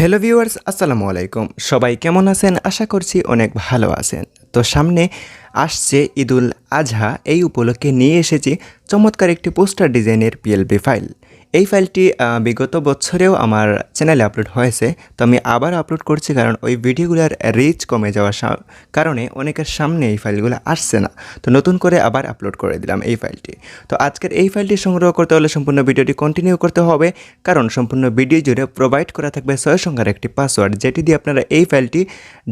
Hello viewers, আসসালামু আলাইকুম। সবাই কেমন আছেন? আশা করছি অনেক ভালো আছেন। তো সামনে আসছে ঈদুল আজহা। এই উপলক্ষে নিয়ে এসেছি চমৎকার একটি পোস্টার ডিজাইনের পিএলবি ফাইল। এই ফাইলটি বিগত বছরেও আমার চ্যানেলে আপলোড হয়েছে, তো আমি আবার আপলোড করছি কারণ ওই ভিডিওগুলোর রিচ কমে যাওয়ার কারণে অনেকের সামনে এই ফাইলগুলো আসছে না। তো নতুন করে আবার আপলোড করে দিলাম এই ফাইলটি। তো আজকের এই ফাইলটি সংগ্রহ করতে হলে সম্পূর্ণ ভিডিওটি কন্টিনিউ করতে হবে, কারণ সম্পূর্ণ ভিডিও জুড়ে প্রোভাইড করা থাকবে ছয় সংখ্যার একটি পাসওয়ার্ড যেটি দিয়ে আপনারা এই ফাইলটি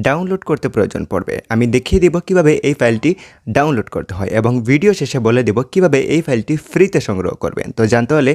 ডাউনলোড করতে প্রয়োজন পড়বে। আমি দেখিয়ে দিব কীভাবে এই ফাইলটি ডাউনলোড করতে হয় এবং ভিডিও শেষে বলে দেব কীভাবে এই ফাইলটি ফ্রিতে সংগ্রহ করবেন। তো জানতে হলে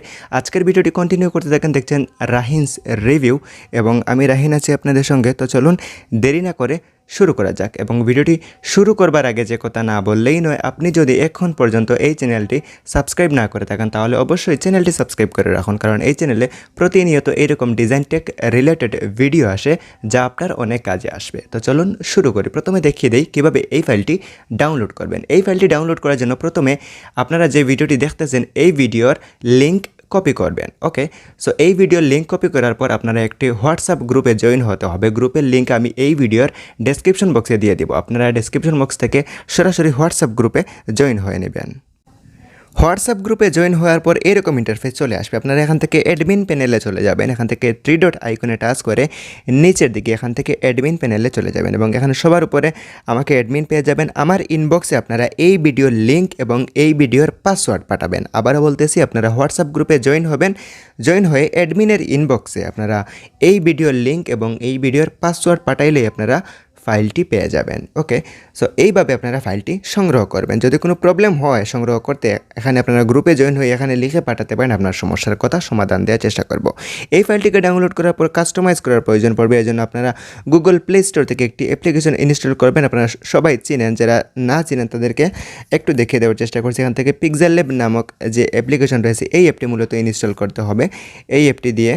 আজকের ভিডিওটি কন্টিনিউ করতে থাকেন, দেখছেন রাহিনস রিভিউ এবং আমি রাহিন আছি আপনাদের সঙ্গে। তো চলুন দেরি না করে শুরু করা যাক এবং ভিডিওটি শুরু করবার আগে যে কথা না বললেই নয়, আপনি যদি এখন পর্যন্ত এই চ্যানেলটি সাবস্ক্রাইব না করে থাকেন, তাহলে অবশ্যই চ্যানেলটি সাবস্ক্রাইব করে রাখুন। কারণ এই চ্যানেলে প্রতিনিয়ত এইরকম ডিজাইন টেক রিলেটেড ভিডিও আসে, যা আপনার অনেক কাজে আসবে। তো চলুন শুরু করি। প্রথমে দেখিয়ে দেই কীভাবে এই ফাইলটি ডাউনলোড করবেন। এই ফাইলটি ডাউনলোড করার জন্য প্রথমে আপনারা যে ভিডিওটি দেখতেছেন, এই ভিডিওর লিঙ্ক কপি করবেন ওকে সো এই ভিডিওর লিঙ্ক কপি করার পর আপনারা একটি হোয়াটসঅ্যাপ গ্রুপে জয়েন হতে হবে। গ্রুপের লিঙ্ক আমি এই ভিডিওর ডেসক্রিপশন বক্সে দিয়ে দিব। আপনারা ডেসক্রিপশন বক্স থেকে সরাসরি হোয়াটসঅ্যাপ গ্রুপে জয়েন হয়ে নেবেন। হোয়াটসঅ্যাপ গ্রুপে জয়েন হওয়ার পর এরকম ইন্টারফেস চলে আসবে। আপনারা এখান থেকে অ্যাডমিন প্যানেলে চলে যাবেন। এখান থেকে থ্রি ডট আইকনে টাচ করে নিচের দিকে এখান থেকে অ্যাডমিন প্যানেলে চলে যাবেন এবং এখানে সবার উপরে আমাকে অ্যাডমিন পেয়ে যাবেন। আমার ইনবক্সে আপনারা এই ভিডিওর লিঙ্ক এবং এই ভিডিওর পাসওয়ার্ড পাঠাবেন। আবারও বলতেছি, আপনারা হোয়াটসঅ্যাপ গ্রুপে জয়েন হবেন। জয়েন হয়ে অ্যাডমিনের ইনবক্সে আপনারা এই ভিডিওর লিঙ্ক এবং এই ভিডিওর পাসওয়ার্ড পাঠাইলেই আপনারা ফাইলটি পেয়ে যাবেন ওকে সো এইভাবে আপনারা ফাইলটি সংগ্রহ করবেন। যদি কোনো প্রবলেম হয় সংগ্রহ করতে, এখানে আপনারা গ্রুপে জয়েন হয়ে এখানে লিখে পাঠাতে পারেন, আপনার সমস্যার কথা সমাধান দেওয়ার চেষ্টা করব। এই ফাইলটিকে ডাউনলোড করার পর কাস্টমাইজ করার প্রয়োজন পড়বে। এই জন্য আপনারা গুগল প্লে স্টোর থেকে একটি অ্যাপ্লিকেশন ইনস্টল করবেন। আপনারা সবাই চিনেন, যারা না চিনেন, তাদেরকে একটু দেখিয়ে দেওয়ার চেষ্টা করছি। এখান থেকে পিক্সেল ল্যাব নামক যে অ্যাপ্লিকেশন রয়েছে, এই অ্যাপটি মূলত ইনস্টল করতে হবে। এই অ্যাপটি দিয়ে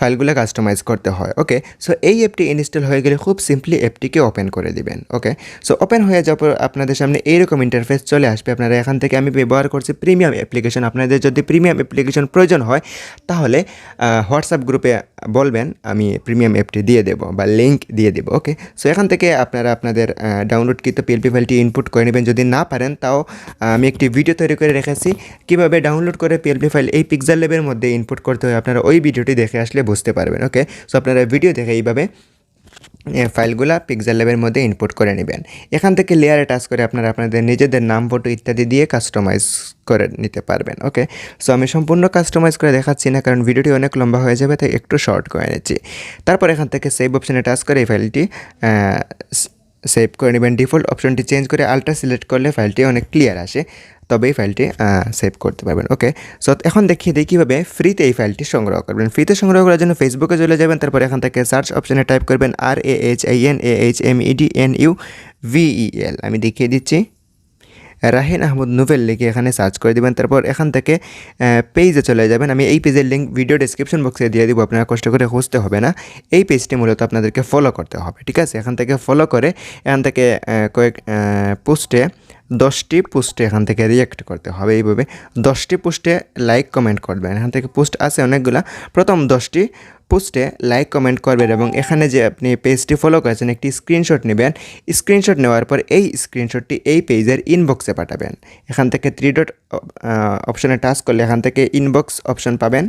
ফাইলগুলো কাস্টমাইজ করতে হয় ওকে সো এই অ্যাপটি ইনস্টল হয়ে গেলে খুব সিম্পলি অ্যাপটিকে ওপেন করে দিবেন ওকে সো ওপেন হয়ে যাওয়ার পর আপনাদের সামনে এইরকম ইন্টারফেস চলে আসবে। আপনারা এখান থেকে আমি ব্যবহার করছি প্রিমিয়াম অ্যাপ্লিকেশন আপনাদের যদি প্রিমিয়াম অ্যাপ্লিকেশন প্রয়োজন হয়, তাহলে হোয়াটসঅ্যাপ গ্রুপে বলবেন, আমি প্রিমিয়াম অ্যাপটি দিয়ে দেবো বা লিঙ্ক দিয়ে দেবো ওকে সো এখান থেকে আপনারা আপনাদের ডাউনলোডকৃত পিএলপি ফাইলটি ইনপুট করে নেবেন। যদি না পারেন, তাও আমি একটি ভিডিও তৈরি করে রেখেছি। কীভাবে ডাউনলোড করে পিএলপি ফাইল এই পিক্সেল লেবের মধ্যে ইনপুট করতে হয়, আপনারা ওই ভিডিওটি দেখে আসলে বুঝতে পারবেন ওকে সো আপনারা ভিডিও দেখে এইভাবে ফাইলগুলা পিক্সেল লেবের মধ্যে ইনপুট করে নেবেন। এখান থেকে লেয়ারে টাচ করে আপনারা আপনাদের নিজেদের নাম ফটো ইত্যাদি দিয়ে কাস্টমাইজ করে নিতে পারবেন ওকে সো আমি সম্পূর্ণ কাস্টমাইজ করে দেখাচ্ছি না, কারণ ভিডিওটি অনেক লম্বা হয়ে যাবে, তাই একটু শর্ট করে নিচ্ছি। তারপর এখান থেকে সেভ অপশানে টাচ করে এই ফাইলটি সেভ করে নেবেন। ডিফল্ট অপশনটি চেঞ্জ করে আলট্রা সিলেক্ট করলে ফাইলটি অনেক ক্লিয়ার আসে। তবে এই ফাইলটি সেভ করতে পারবেন। ওকে সো এখন দেখিয়ে দিই কীভাবে ফ্রিতে এই ফাইলটি সংগ্রহ করবেন। ফ্রিতে সংগ্রহ করার জন্য ফেসবুকে চলে যাবেন, তারপর এখান থেকে সার্চ অপশানে টাইপ করবেন আর A H I N A H M E D N U V E L আমি দেখিয়ে দিচ্ছি। রাহিন আহমদ নোভেল লিখে এখানে সার্চ করে দিবেন। তারপর এখান থেকে পেজে চলে যাবেন। আমি এই পেজের লিঙ্ক ভিডিও ডিসক্রিপশন বক্সে দিয়ে দিব। আপনারা কষ্ট করে খুঁজতে হবে না। এই পেজটি মূলত আপনাদেরকে ফলো করতে হবে, ঠিক আছে? এখান থেকে ফলো করে এখান থেকে কয়েক পোস্টে দশটি পোস্টে এখান থেকে রিয়েক্ট করতে হবে এইভাবে। দশটি পোস্টে লাইক কমেন্ট করবেন। এখান থেকে পোস্ট আছে অনেকগুলা। প্রথম দশটি পোস্টে লাইক, কমেন্ট করবেন এবং এখানে যে আপনি পেজটি ফলো করেছেন, একটি স্ক্রিনশট নেবেন। স্ক্রিনশট নেওয়ার পর এই স্ক্রিনশটটি এই পেজের ইনবক্সে পাঠাবেন। এখান থেকে থ্রি ডট অপশনে টাচ করলে এখান থেকে ইনবক্স অপশন পাবেন।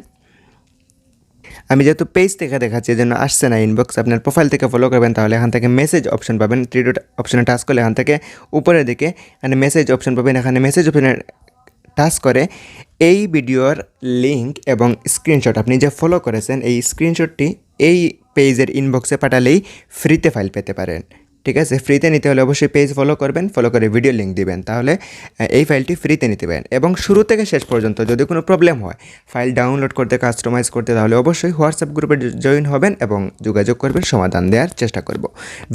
আমি যেহেতু পেজ থেকে দেখাচ্ছি জন্য আসছে না ইনবক্স আপনার প্রোফাইল থেকে ফলো করবেন, তাহলে এখান থেকে মেসেজ অপশন পাবেন। থ্রি ডট অপশনে টাচ করলে এখান থেকে উপরের দিকে এখানে মেসেজ অপশন পাবেন। এখানে মেসেজ অপশনে টাচ করে, এই ভিডিওর লিঙ্ক এবং স্ক্রিনশট আপনি যে ফলো করেছেন, এই স্ক্রিনশটটি এই পেজের ইনবক্সে পাঠালেই ফ্রিতে ফাইল পেতে পারেন। ঠিক আছে? ফ্রিতে নিতে হলে অবশ্যই পেজ ফলো করবেন ফলো করে ভিডিও লিঙ্ক দিবেন। তাহলে এই ফাইলটি ফ্রিতে নিতে পারেন। এবং শুরু থেকে শেষ পর্যন্ত যদি কোনো প্রবলেম হয় ফাইল ডাউনলোড করতে কাস্টমাইজ করতে, তাহলে অবশ্যই হোয়াটসঅ্যাপ গ্রুপে জয়েন হবেন এবং যোগাযোগ করবেন, সমাধান দেওয়ার চেষ্টা করব।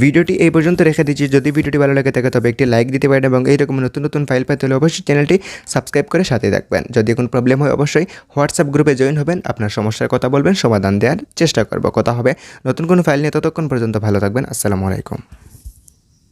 ভিডিওটি এই পর্যন্ত রেখে দিচ্ছি। যদি ভিডিওটি ভালো লাগে থাকে, তবে একটি লাইক দিতে পারেন এবং এইরকম নতুন নতুন ফাইল পেতে হলে অবশ্যই চ্যানেলটি সাবস্ক্রাইব করে সাথে থাকবেন। যদি কোনো প্রবলেম হয়, অবশ্যই হোয়াটসঅ্যাপ গ্রুপে জয়েন হবেন, আপনার সমস্যার কথা বলবেন, সমাধান দেওয়ার চেষ্টা করব। কথা হবে নতুন কোনো ফাইল নিয়ে, ততক্ষণ পর্যন্ত ভালো থাকবেন। আসসালামু আলাইকুম।